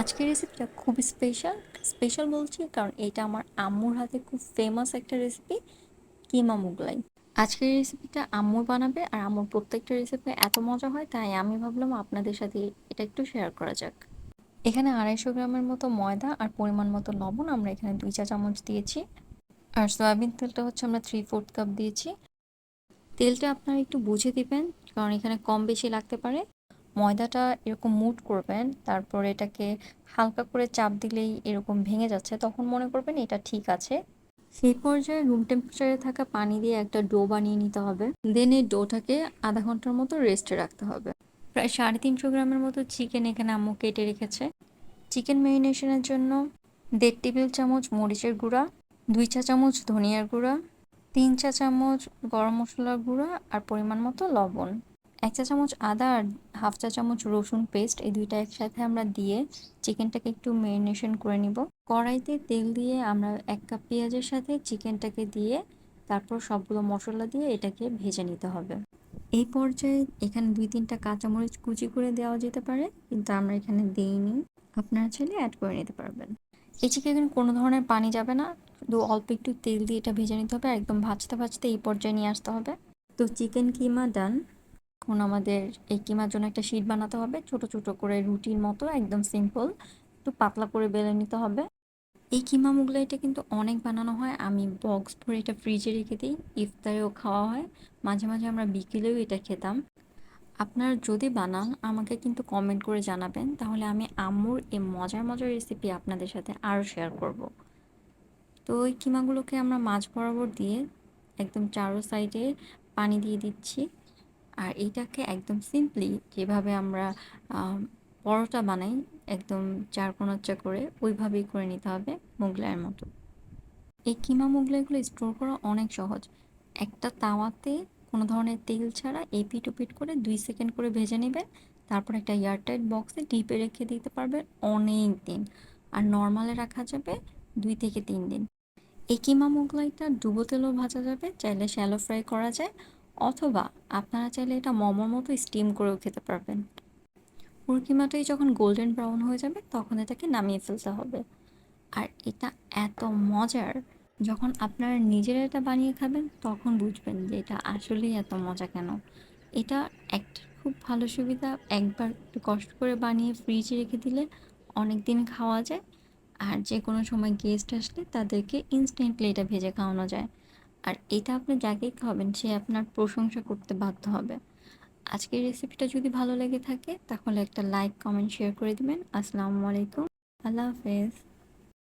আজকের রেসিপিটা খুব স্পেশাল স্পেশাল বলছি কারণ এটা আমার আম্মুর হাতে খুব ফেমাস একটা রেসিপি কিমা মুগলাই। আজকের রেসিপিটা আম্মুর বানাবে আর আম্মুর প্রত্যেকটা রেসিপি এত মজা হয়, তাই আমি ভাবলাম আপনাদের সাথে এটা একটু শেয়ার করা যাক। এখানে আড়াইশো গ্রামের মতো ময়দা আর পরিমাণ মতো লবণ আমরা এখানে দুই চা চামচ দিয়েছি। আর সয়াবিন তেলটা হচ্ছে আমরা থ্রি ফোর্থ কাপ দিয়েছি। তেলটা আপনারা একটু বুঝে দিবেন, কারণ এখানে কম বেশি লাগতে পারে। ময়দাটা এরকম মুট করবেন, তারপর এটাকে হালকা করে চাপ দিলেই এরকম ভেঙে যাচ্ছে, তখন মনে করবেন এটা ঠিক আছে। সেই পর্যায়ে রুম টেম্পারেচারে থাকা পানি দিয়ে একটা ডো বানিয়ে নিতে হবে। দেন এই ডোটাকে আধা ঘণ্টার মতো রেস্টে রাখতে হবে। প্রায় সাড়ে তিনশো গ্রামের মতো চিকেন এখানে আম্মু কেটে রেখেছে। চিকেন ম্যারিনেশনের জন্য দেড় টেবিল চামচ মরিচের গুঁড়া, দুই চা চামচ ধনিয়ার গুঁড়া, তিন চা চামচ গরম মশলার গুঁড়া আর পরিমাণ মতো লবণ। এক চা চামচ আদা আর হাফ চা চামচ রসুন পেস্ট এই দুইটা একসাথে আমরা দিয়ে চিকেনটাকে একটু ম্যারিনেশন করে নিব। কড়াইতে তেল দিয়ে আমরা এক কাপ পেঁয়াজের সাথে চিকেনটাকে দিয়ে তারপর সবগুলো মশলা দিয়ে এটাকে ভেজে নিতে হবে। এই পর্যায়ে এখানে দুই তিনটা কাঁচামরিচ কুচি করে দেওয়া যেতে পারে, কিন্তু আমরা এখানে দিইনি। আপনারা চাইলে অ্যাড করে নিতে পারবেন। এই চিকেন কোনো ধরনের পানি যাবে না, শুধু অল্প একটু তেল দিয়ে এটা ভেজে নিতে হবে একদম ভাজতে ভাজতে এই পর্যায়ে নিয়ে আসতে হবে। তো চিকেন কিমা ডান এখন আমাদের এই কিমার জন্য একটা শিট বানাতে হবে। ছোট ছোট করে রুটির মতো, একদম সিম্পল একটু পাতলা করে বেলে নিতে হবে। এই কিমা মুগলাইটা কিন্তু অনেক বানানো হয়। আমি বক্স ভরে এটা ফ্রিজে রেখে দিই। ইফতারেও খাওয়া হয়। মাঝে মাঝে আমরা বিকেলেও এটা খেতাম। আপনারা যদি বানান, আমাকে কিন্তু কমেন্ট করে জানাবেন। তাহলে আমি আম্মুর এই মজার মজার রেসিপি আপনাদের সাথে আরও শেয়ার করব। তো ওই কিমাগুলোকে আমরা মাছ বরাবর দিয়ে একদম চারো সাইডে পানি দিয়ে দিচ্ছি। আর এইটাকে একদম সিম্পলি যেভাবে আমরা পরোটা বানাই, একদম চার কোনাচ্চা করে, ওইভাবেই করে নিতে হবে মোগলাইয়ের মতো। এই কিমা মোগলাইগুলো স্টোর করা অনেক সহজ। একটা তাওয়াতে কোনো ধরনের তেল ছাড়া এপিট ওপিট করে দুই সেকেন্ড করে ভেজে নেবেন, তারপর একটা এয়ারটাইট বক্সে ডিপে রেখে দিতে পারবেন অনেক দিন। আর নর্মালে রাখা যাবে দুই থেকে তিন দিন। এই কিমা মোগলাইটা ডুবো তেলেও ভাজা যাবে, চাইলে শ্যালো ফ্রাই করা যায়। অথবা আপনারা চাইলে এটা মোমোর মতো স্টিম করেও খেতে পারবেন। পুরো কিমাটাই যখন গোল্ডেন ব্রাউন হয়ে যাবে, তখন এটাকে নামিয়ে ফেলতে হবে। আর এটা এত মজার, যখন আপনারা নিজেরা এটা বানিয়ে খাবেন, তখন বুঝবেন যে এটা আসলেই এত মজা কেন। এটা একটা খুব ভালো সুবিধা, একবার একটু কষ্ট করে বানিয়ে ফ্রিজে রেখে দিলে অনেক দিন খাওয়া যায়। আর যে কোনো সময় গেস্ট আসলে তাদেরকে ইনস্ট্যান্টলি এটা ভেজে খাওয়ানো যায়। আর এটা আপনি যাকেই খাওয়াবেন, সে আপনার প্রশংসা করতে বাধ্য হবে। আজকের রেসিপিটা যদি ভালো লেগে থাকে, তাহলে একটা লাইক কমেন্ট শেয়ার করে দিবেন। আসসালামু আলাইকুম। আল্লাহ হাফেজ।